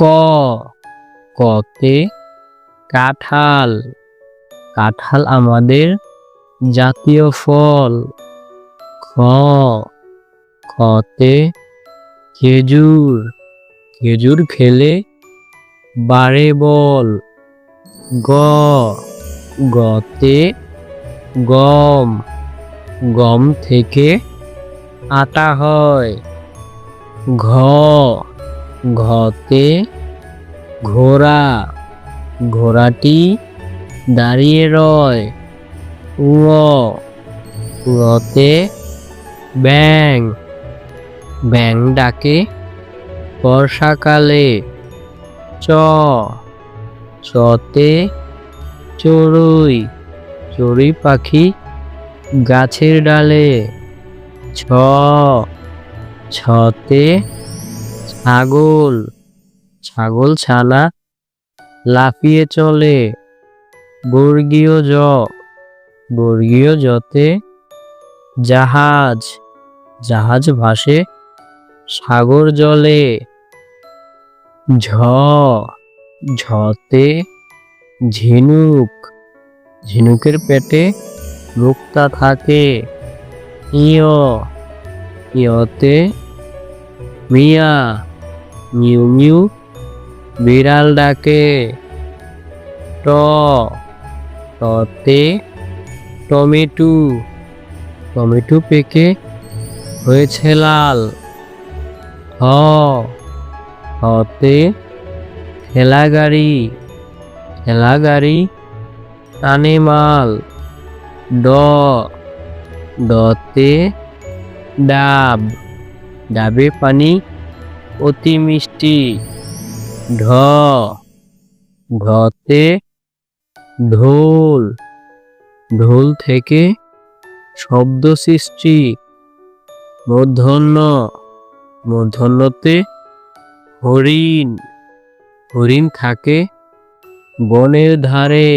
ক। কতে কাঁঠাল। কাঁঠাল আমাদের জাতীয় ফল। খ। খতে খেজুর। খেজুর খেলে বাড়ে বল। গ। গতে গম। গম থেকে আটা হয়। ঘ। ঘতে ঘোড়া। ঘোড়াটি দাঁড়িয়ে রয়। ঙতে ব্যাং ব্যাং ডাকে বর্ষাকালে। চ। চতে চড়ুই। চড়ুই পাখি গাছের ডালে। ছ ছতে ছাগল। ছাগল ছানা লাফিয়ে চলে। বর্গীয় জ। বর্গীয় জতে জাহাজ। জাহাজ ভাসে সাগর জলে। ঝ। ঝতে ঝিনুক। ঝিনুকের পেটে মুক্তা থাকে। ইয় ইয়তে মিয়া। মিউ মিউ বিড়াল ডাকে ট টতে টমেটো। টমেটো পেকে হয়েছে লাল। হ হতে ঠেলা গাড়ি ঠেলা গাড়ি টানে মাল ড ডতে ডাব। ডাবে পানি অতি মিষ্টি। ঢ। ঢতে ঢোল। ঢোল থেকে শব্দ সৃষ্টি। মূর্ধন্য মূর্ধন্যতে হরিণ। হরিণ থাকে বনের ধারে।